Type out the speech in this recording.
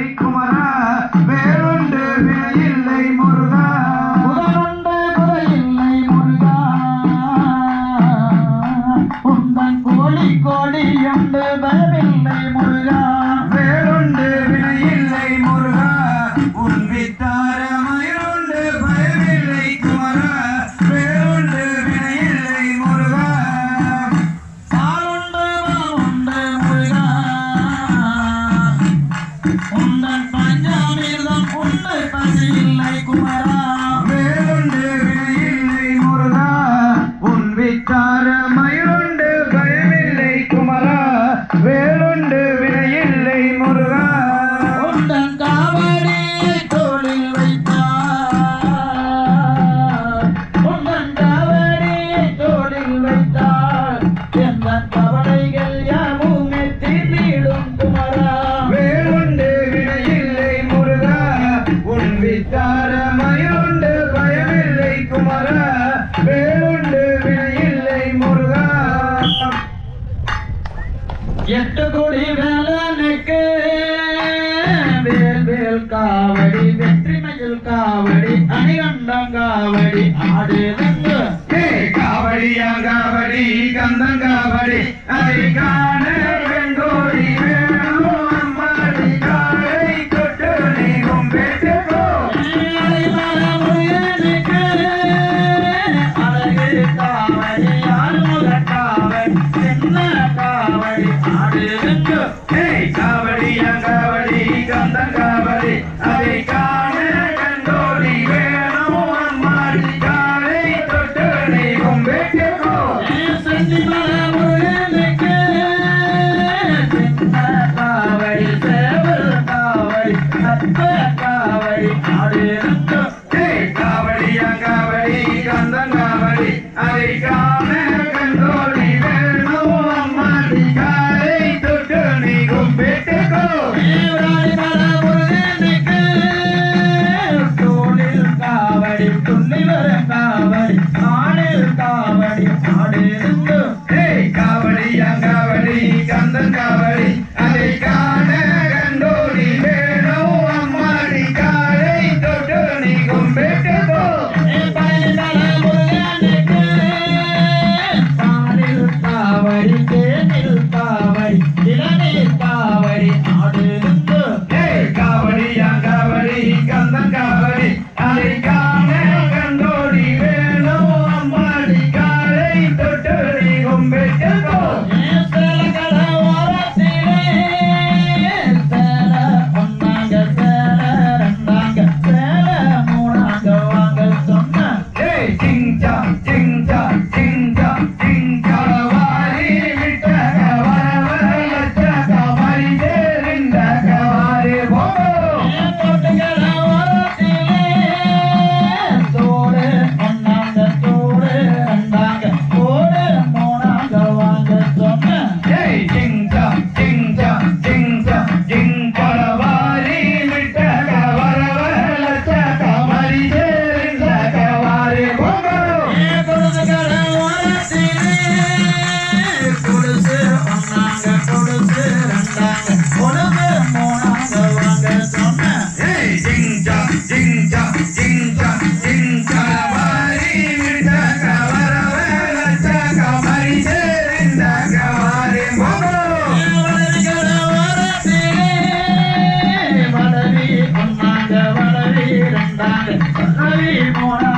இல்லை குமரா வேறுண்டு வினையில்லை முருகா. புதனுண்டு புதையில்லை முருகா. உந்தன் கோழி கோழி என்று பயமில்லை முருகா. Happy வெற்றிவேலனுக்கு வேல் வேல் காவடி வெற்றி மயில் காவடி அணிகண்டங்காவடி ஆடுதங்கு காவடியாங்காவடி கந்தங்காவடி அதை காண காவடியா காவடி கந்தன் காவடி அதை காண கண்டோடி வேணும் மாறி காலை தொட்டடி கொம்பேட்டோ காவடி சேவல் காவடி அப்ப made Hare Mona